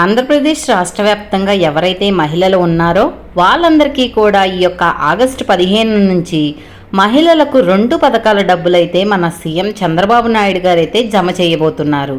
ఆంధ్రప్రదేశ్ రాష్ట్ర వ్యాప్తంగా ఎవరైతే మహిళలు ఉన్నారో వాళ్ళందరికీ కూడా ఈ యొక్క ఆగస్టు పదిహేను నుంచి మహిళలకు రెండు పథకాల డబ్బులైతే మన సీఎం చంద్రబాబు నాయుడు గారైతే జమ చేయబోతున్నారు.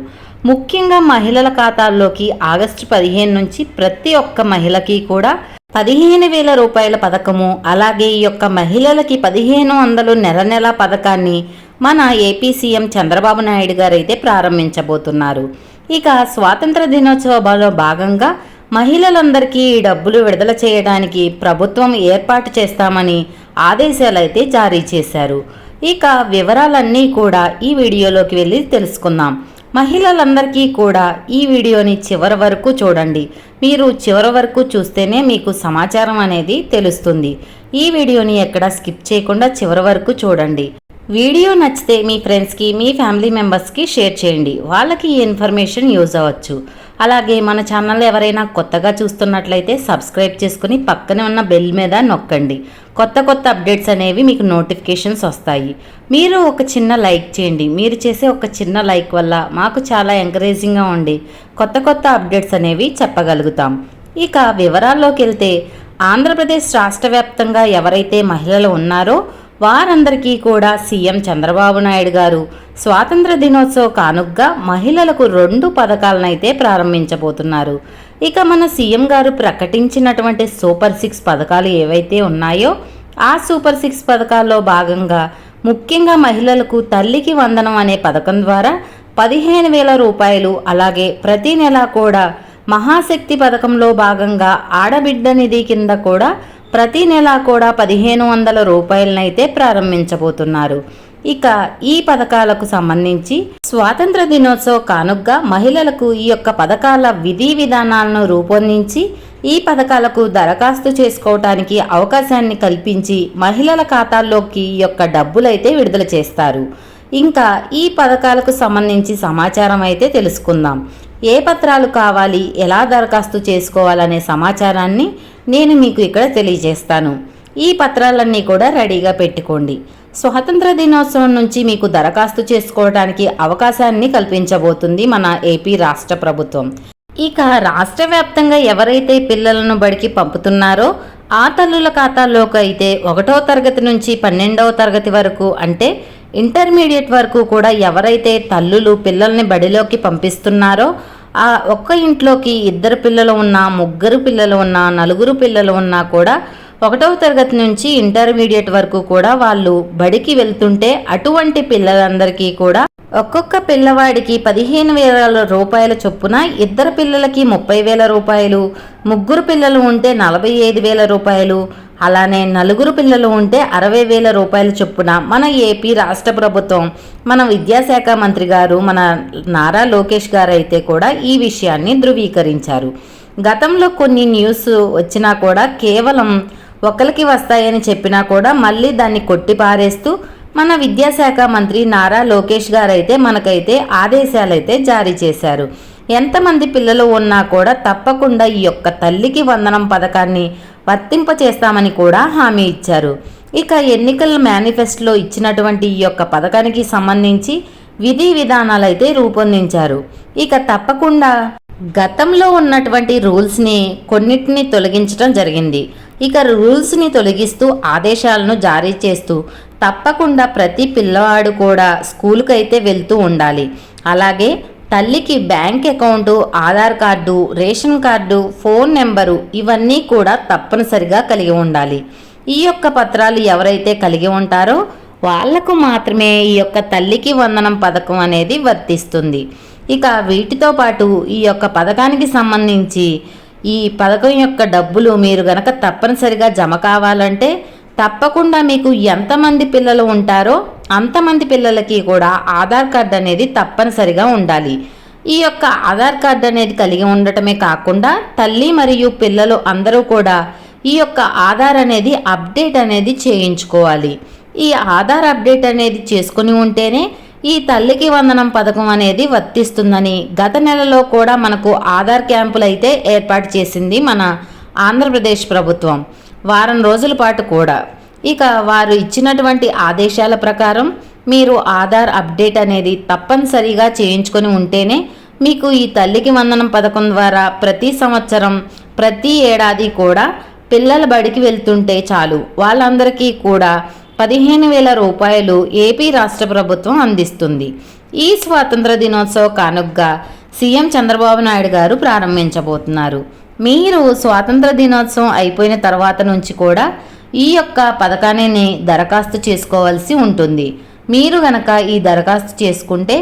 ముఖ్యంగా మహిళల ఖాతాల్లోకి ఆగస్టు పదిహేను నుంచి ప్రతి ఒక్క మహిళకి కూడా పదిహేను వేల రూపాయల పథకము అలాగే ఈ యొక్క మహిళలకి పదిహేను వందలు నెల నెల పథకాన్ని మన ఏపీ సీఎం చంద్రబాబు నాయుడు గారైతే ప్రారంభించబోతున్నారు. ఇక స్వాతంత్ర దినోత్సవంలో భాగంగా మహిళలందరికీ ఈ డబ్బులు విడుదల చేయడానికి ప్రభుత్వం ఏర్పాటు చేస్తామని ఆదేశాలు అయితే జారీ చేశారు. ఇక వివరాలన్నీ కూడా ఈ వీడియోలోకి వెళ్ళి తెలుసుకుందాం. మహిళలందరికీ కూడా ఈ వీడియోని చివరి వరకు చూడండి. మీరు చివరి వరకు చూస్తేనే మీకు సమాచారం అనేది తెలుస్తుంది. ఈ వీడియోని ఎక్కడ స్కిప్ చేయకుండా చివరి వరకు చూడండి. వీడియో నచ్చితే మీ ఫ్రెండ్స్కి మీ ఫ్యామిలీ మెంబర్స్కి షేర్ చేయండి. వాళ్ళకి ఈ ఇన్ఫర్మేషన్ యూజ్ అవ్వచ్చు. అలాగే మన ఛానల్ ఎవరైనా కొత్తగా చూస్తున్నట్లయితే సబ్స్క్రైబ్ చేసుకుని పక్కనే ఉన్న బెల్ మీద నొక్కండి. కొత్త కొత్త అప్డేట్స్ అనేవి మీకు నోటిఫికేషన్స్ వస్తాయి. మీరు ఒక చిన్న లైక్ చేయండి. మీరు చేసే ఒక చిన్న లైక్ వల్ల మాకు చాలా ఎంకరేజింగ్గా ఉండి కొత్త కొత్త అప్డేట్స్ అనేవి చెప్పగలుగుతాం. ఇక వివరాల్లోకి వెళ్తే ఆంధ్రప్రదేశ్ రాష్ట్ర వ్యాప్తంగా ఎవరైతే మహిళలు ఉన్నారో వారందరికీ కూడా సీఎం చంద్రబాబు నాయుడు గారు స్వాతంత్ర దినోత్సవ కానుగ్గా మహిళలకు రెండు పథకాలనైతే ప్రారంభించబోతున్నారు. ఇక మన సీఎం గారు ప్రకటించినటువంటి సూపర్ సిక్స్ పథకాలు ఏవైతే ఉన్నాయో ఆ సూపర్ సిక్స్ పథకాల్లో భాగంగా ముఖ్యంగా మహిళలకు తల్లికి వందనం అనే పథకం ద్వారా పదిహేను వేల రూపాయలు అలాగే ప్రతి నెల కూడా మహాశక్తి పథకంలో భాగంగా ఆడబిడ్డ నిధి కింద కూడా ప్రతి నెల కూడా పదిహేను వందల రూపాయలనైతే ప్రారంభించబోతున్నారు. ఇక ఈ పథకాలకు సంబంధించి స్వాతంత్ర దినోత్సవ కానుగ్గా మహిళలకు ఈ యొక్క పథకాల విధి విధానాలను రూపొందించి ఈ పథకాలకు దరఖాస్తు చేసుకోవటానికి అవకాశాన్ని కల్పించి మహిళల ఖాతాల్లోకి ఈ యొక్క డబ్బులైతే విడుదల చేస్తారు. ఇంకా ఈ పథకాలకు సంబంధించి సమాచారం అయితే తెలుసుకుందాం. ఏ పత్రాలు కావాలి? ఎలా దరఖాస్తు చేసుకోవాలనే సమాచారాన్ని నేను మీకు ఇక్కడ తెలియజేస్తాను. ఈ పత్రాలన్నీ కూడా రెడీగా పెట్టుకోండి. స్వాతంత్ర దినోత్సవం నుంచి మీకు దరఖాస్తు చేసుకోవడానికి అవకాశాన్ని కల్పించబోతుంది మన ఏపీ రాష్ట్ర ప్రభుత్వం. ఇక రాష్ట్ర వ్యాప్తంగా ఎవరైతే పిల్లలను బడికి పంపుతున్నారో ఆ తల్లుల ఖాతాల్లోకి అయితే ఒకటో తరగతి నుంచి పన్నెండవ తరగతి వరకు అంటే ఇంటర్మీడియట్ వరకు కూడా ఎవరైతే తల్లులు పిల్లల్ని బడిలోకి పంపిస్తున్నారో ఆ ఒక్క ఇంట్లోకి ఇద్దరు పిల్లలు ఉన్నా ముగ్గురు పిల్లలు ఉన్నా నలుగురు పిల్లలు ఉన్నా కూడా ఒకటవ తరగతి నుంచి ఇంటర్మీడియట్ వరకు కూడా వాళ్ళు బడికి వెళ్తుంటే అటువంటి పిల్లలందరికీ కూడా ఒక్కొక్క పిల్లవాడికి పదిహేను వేల రూపాయల చొప్పున ఇద్దరు పిల్లలకి ముప్పై వేల రూపాయలు ముగ్గురు పిల్లలు ఉంటే నలభై ఐదు వేల రూపాయలు అలానే నలుగురు పిల్లలు ఉంటే అరవై వేల రూపాయల చొప్పున మన ఏపీ రాష్ట్ర ప్రభుత్వం మన విద్యాశాఖ మంత్రి గారు మన నారా లోకేష్ గారు అయితే కూడా ఈ విషయాన్ని ధృవీకరించారు. గతంలో కొన్ని న్యూస్ వచ్చినా కూడా కేవలం ఒకరికి వస్తాయని చెప్పినా కూడా మళ్ళీ దాన్ని కొట్టిపారేస్తూ మన విద్యాశాఖ మంత్రి నారా లోకేష్ గారైతే మనకైతే ఆదేశాలైతే జారీ చేశారు. ఎంతమంది పిల్లలు ఉన్నా కూడా తప్పకుండా ఈ యొక్క తల్లికి వందనం పథకాన్ని వర్తింపచేస్తామని కూడా హామీ ఇచ్చారు. ఇక ఎన్నికల మేనిఫెస్టోలో ఇచ్చినటువంటి ఈ యొక్క పథకానికి సంబంధించి విధి విధానాలు అయితే రూపొందించారు. ఇక తప్పకుండా గతంలో ఉన్నటువంటి రూల్స్ని కొన్నిటిని తొలగించడం జరిగింది. ఇక రూల్స్ని తొలగిస్తూ ఆదేశాలను జారీ చేస్తూ తప్పకుండా ప్రతి పిల్లవాడు కూడా స్కూల్కి అయితే వెళ్తూ ఉండాలి. అలాగే తల్లికి bank account Aadhaar card ration card phone number ఇవన్నీ కూడా తప్పనిసరిగా కలిగి ఉండాలి. ఈ యొక్క పత్రాలు ఎవరైతే కలిగి ఉంటారో వాళ్ళకు మాత్రమే ఈ యొక్క తల్లికి వందనం పథకం అనేది వర్తిస్తుంది. ఇక వీటితో పాటు ఈ యొక్క పథకానికి సంబంధించి ఈ పథకం యొక్క డబ్బులు మీరు గనక తప్పనిసరిగా జమ కావాలంటే తప్పకుండా మీకు ఎంతమంది పిల్లలు ఉంటారో అంతమంది పిల్లలకి కూడా ఆధార్ కార్డ్ అనేది తప్పనిసరిగా ఉండాలి. ఈ యొక్క ఆధార్ కార్డ్ అనేది కలిగి ఉండటమే కాకుండా తల్లి మరియు పిల్లలు అందరూ కూడా ఈ యొక్క ఆధార్ అనేది అప్డేట్ అనేది చేయించుకోవాలి. ఈ ఆధార్ అప్డేట్ అనేది చేసుకుని ఉంటేనే ఈ తల్లికి వందనం పథకం అనేది వర్తిస్తుందని గత నెలలో కూడా మనకు ఆధార్ క్యాంపులు అయితే ఏర్పాటు చేసింది మన ఆంధ్రప్రదేశ్ ప్రభుత్వం. వారం రోజుల పాటు కూడా. ఇక వారు ఇచ్చినటువంటి ఆదేశాల ప్రకారం మీరు ఆధార్ అప్డేట్ అనేది తప్పనిసరిగా చేయించుకొని ఉంటేనే మీకు ఈ తల్లికి వందనం పథకం ద్వారా ప్రతి సంవత్సరం ప్రతి ఏడాది కూడా పిల్లల బడికి వెళ్తుంటే చాలు. వాళ్ళందరికీ కూడా పదిహేను వేల రూపాయలు ఏపీ రాష్ట్ర ప్రభుత్వం అందిస్తుంది. ఈ స్వాతంత్ర దినోత్సవ కానుగ్గా సీఎం చంద్రబాబు నాయుడు గారు ప్రారంభించబోతున్నారు. మీరు స్వాతంత్ర దినోత్సవం అయిపోయిన తర్వాత నుంచి కూడా ఈ యొక్క పథకాన్ని దరఖాస్తు చేసుకోవాల్సి ఉంటుంది. మీరు గనక ఈ దరఖాస్తు చేసుకుంటే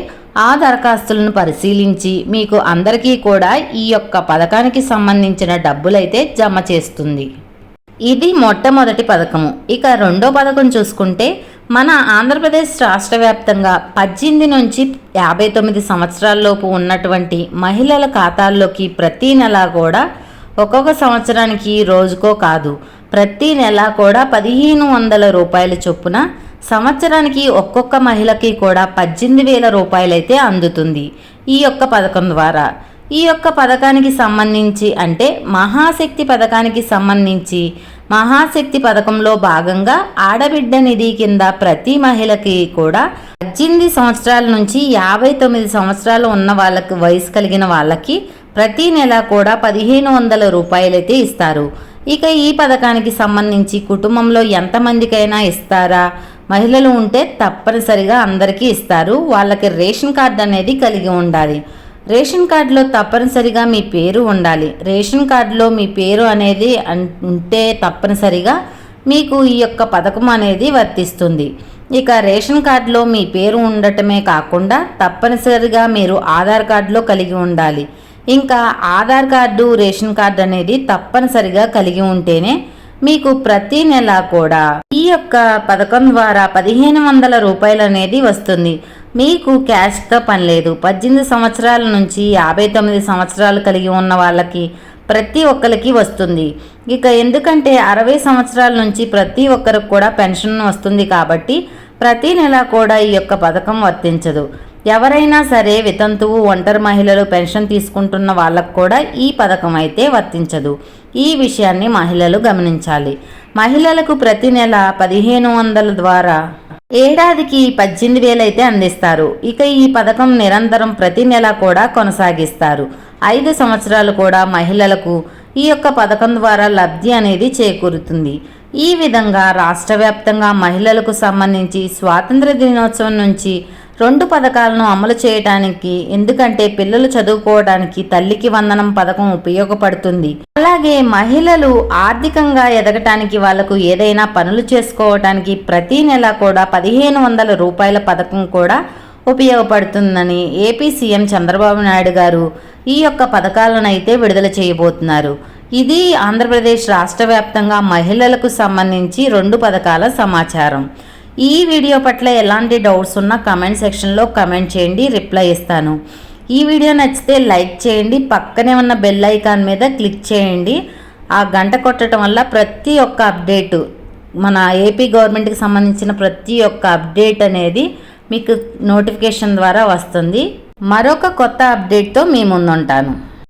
ఆ దరఖాస్తులను పరిశీలించి మీకు అందరికీ కూడా ఈ యొక్క పథకానికి సంబంధించిన డబ్బులైతే జమ చేస్తుంది. ఇది మొట్టమొదటి పథకము. ఇక రెండో పథకం చూసుకుంటే మన ఆంధ్రప్రదేశ్ రాష్ట్ర వ్యాప్తంగా పద్దెనిమిది నుంచి యాభై తొమ్మిది సంవత్సరాల్లోపు ఉన్నటువంటి మహిళల ఖాతాల్లోకి ప్రతీ నెల కూడా ఒక్కొక్క సంవత్సరానికి రోజుకో కాదు ప్రతి నెల కూడా పదిహేను వందల రూపాయల చొప్పున సంవత్సరానికి ఒక్కొక్క మహిళకి కూడా పద్దెనిమిది వేల రూపాయలైతే అందుతుంది ఈ యొక్క పథకం ద్వారా. ఈ యొక్క పథకానికి సంబంధించి అంటే మహాశక్తి పథకానికి సంబంధించి మహాశక్తి పథకంలో భాగంగా ఆడబిడ్డ నిధి కింద ప్రతి మహిళకి కూడా పద్దెనిమిది సంవత్సరాల నుంచి యాభై తొమ్మిది సంవత్సరాలు ఉన్న వాళ్ళకి వయసు కలిగిన వాళ్ళకి ప్రతి నెల కూడా పదిహేను వందల రూపాయలైతే ఇస్తారు. ఇక ఈ పథకానికి సంబంధించి కుటుంబంలో ఎంతమందికైనా ఇస్తారా? మహిళలు ఉంటే తప్పనిసరిగా అందరికీ ఇస్తారు. వాళ్ళకి రేషన్ కార్డు అనేది కలిగి ఉండాలి. రేషన్ కార్డులో తప్పనిసరిగా మీ పేరు ఉండాలి. రేషన్ కార్డులో మీ పేరు అనేది ఉంటే తప్పనిసరిగా మీకు ఈ యొక్క పథకం అనేది వర్తిస్తుంది. ఇక రేషన్ కార్డులో మీ పేరు ఉండటమే కాకుండా తప్పనిసరిగా మీరు ఆధార్ కార్డులో కలిగి ఉండాలి. ఇంకా ఆధార్ కార్డు రేషన్ కార్డు అనేది తప్పనిసరిగా కలిగి ఉంటేనే మీకు ప్రతి నెల కూడా ఈ యొక్క పథకం ద్వారా పదిహేను వందల రూపాయలు అనేది వస్తుంది. మీకు క్యాష్తో పని లేదు. పద్దెనిమిది సంవత్సరాల నుంచి యాభై తొమ్మిది సంవత్సరాలు కలిగి ఉన్న వాళ్ళకి ప్రతి ఒక్కరికి వస్తుంది. ఇక ఎందుకంటే అరవై సంవత్సరాల నుంచి ప్రతి ఒక్కరికి కూడా పెన్షన్ వస్తుంది కాబట్టి ప్రతి నెల కూడా ఈ యొక్క పథకం వర్తించదు. ఎవరైనా సరే వితంతువు ఒంటరి మహిళలు పెన్షన్ తీసుకుంటున్న వాళ్ళకు కూడా ఈ పథకం అయితే వర్తించదు. ఈ విషయాన్ని మహిళలు గమనించాలి. మహిళలకు ప్రతి నెల పదిహేను వందల ద్వారా ఏడాదికి పద్దెనిమిది వేలు అయితే అందిస్తారు. ఇక ఈ పథకం నిరంతరం ప్రతి నెల కూడా కొనసాగిస్తారు. ఐదు సంవత్సరాలు కూడా మహిళలకు ఈ యొక్క పథకం ద్వారా లబ్ధి అనేది చేకూరుతుంది. ఈ విధంగా రాష్ట్ర వ్యాప్తంగా మహిళలకు సంబంధించి స్వాతంత్ర దినోత్సవం నుంచి రెండు పథకాలను అమలు చేయడానికి ఎందుకంటే పిల్లలు చదువుకోవడానికి తల్లికి వందనం పథకం ఉపయోగపడుతుంది. అలాగే మహిళలు ఆర్థికంగా ఎదగటానికి వాళ్ళకు ఏదైనా పనులు చేసుకోవటానికి ప్రతి నెల కూడా పదిహేను వందల రూపాయల పథకం కూడా ఉపయోగపడుతుందని ఏపీ సీఎం చంద్రబాబు నాయుడు గారు ఈ యొక్క పథకాలను అయితే విడుదల చేయబోతున్నారు. ఇది ఆంధ్రప్రదేశ్ రాష్ట్ర వ్యాప్తంగా మహిళలకు సంబంధించి రెండు పథకాల సమాచారం. ఈ వీడియో పట్ల ఎలాంటి డౌట్స్ ఉన్నా కమెంట్ సెక్షన్లో కమెంట్ చేయండి రిప్లై ఇస్తాను. ఈ వీడియో నచ్చితే లైక్ చేయండి పక్కనే ఉన్న బెల్ ఐకాన్ మీద క్లిక్ చేయండి. ఆ గంట కొట్టడం వల్ల ప్రతి ఒక్క అప్డేటు మన ఏపీ గవర్నమెంట్కి సంబంధించిన ప్రతి ఒక్క అప్డేట్ అనేది మీకు నోటిఫికేషన్ ద్వారా వస్తుంది. మరొక కొత్త అప్డేట్తో మీ ముందుంటాను.